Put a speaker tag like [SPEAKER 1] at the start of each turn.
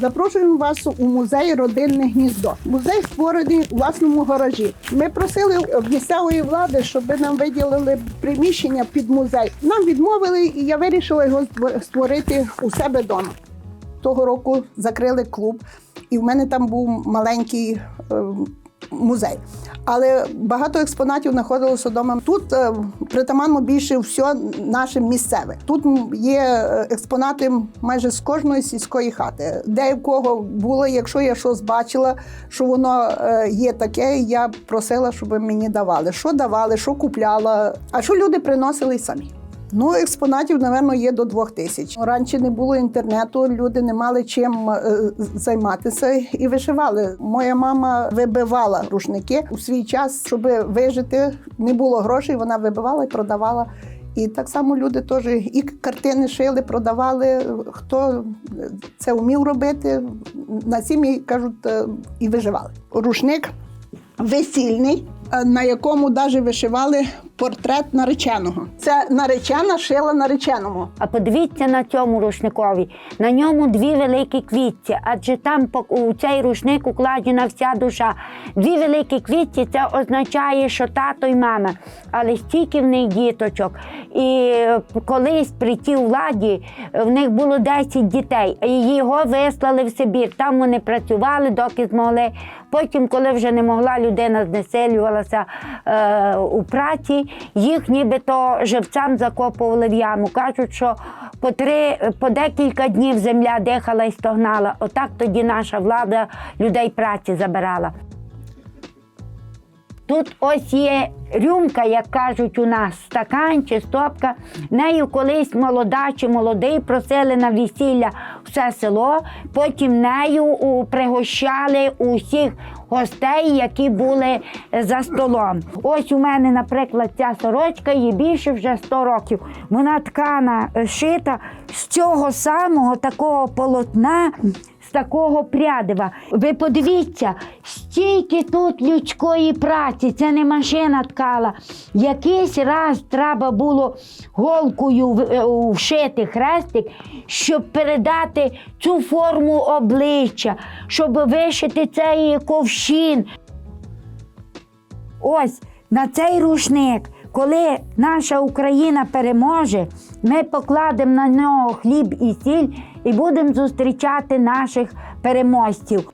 [SPEAKER 1] Запрошуємо вас у музей Родинне гніздо. Музей створений у власному гаражі. Ми просили місцевої влади, щоб нам виділили приміщення під музей. Нам відмовили, і я вирішила його створити у себе вдома. Того року закрили клуб, і в мене там був маленький е, музей. Але багато експонатів знаходилося вдома. Тут е, притаманно більше все наше місцеве. Тут є е, експонати майже з кожної сільської хати. Де в кого було, якщо я щось бачила, що воно е, є таке, я просила, щоб мені давали. Що давали, що купляла, а що люди приносили самі. Ну, експонатів, напевно, є до двох тисяч. Раніше не було інтернету, люди не мали чим е, займатися і вишивали. Моя мама вибивала рушники у свій час, щоб вижити. Не було грошей, вона вибивала і продавала. І так само люди теж і картини шили, продавали. Хто це вмів робити, на сім'ї кажуть, е, і виживали. Рушник весільний, е, на якому навіть вишивали портрет нареченого. Це наречена шила нареченому.
[SPEAKER 2] А подивіться на цьому рушникові. На ньому дві великі квітці, адже там у цей рушник укладена вся душа. Дві великі квітці це означає, що тато й мама, але стільки в них діточок. І е, колись при тій владі е, в них було 10 дітей, і його вислали в Сибір. Там вони працювали, доки змогли. Потім, коли вже не могла людина знесилювалася е, у праці, їх нібито живцям закопували в яму. Кажуть, що по три, по декілька днів земля дихала і стогнала. Отак тоді наша влада людей праці забирала. Тут ось є рюмка, як кажуть у нас, стакан чи стопка. Нею колись молода чи молодий просили на весілля все село. Потім нею пригощали усіх гостей, які були е, за столом. Ось у мене, наприклад, ця сорочка їй більше вже 100 років. Вона ткана, е, шита з цього самого такого полотна з такого прядива. Ви подивіться, стільки тут людської праці, це не машина ткала. Якийсь раз треба було голкою е, вшити хрестик, щоб передати цю форму обличчя, щоб вишити цей ковшин. Ось на цей рушник, коли наша Україна переможе, ми покладемо на нього хліб і сіль і будемо зустрічати наших переможців.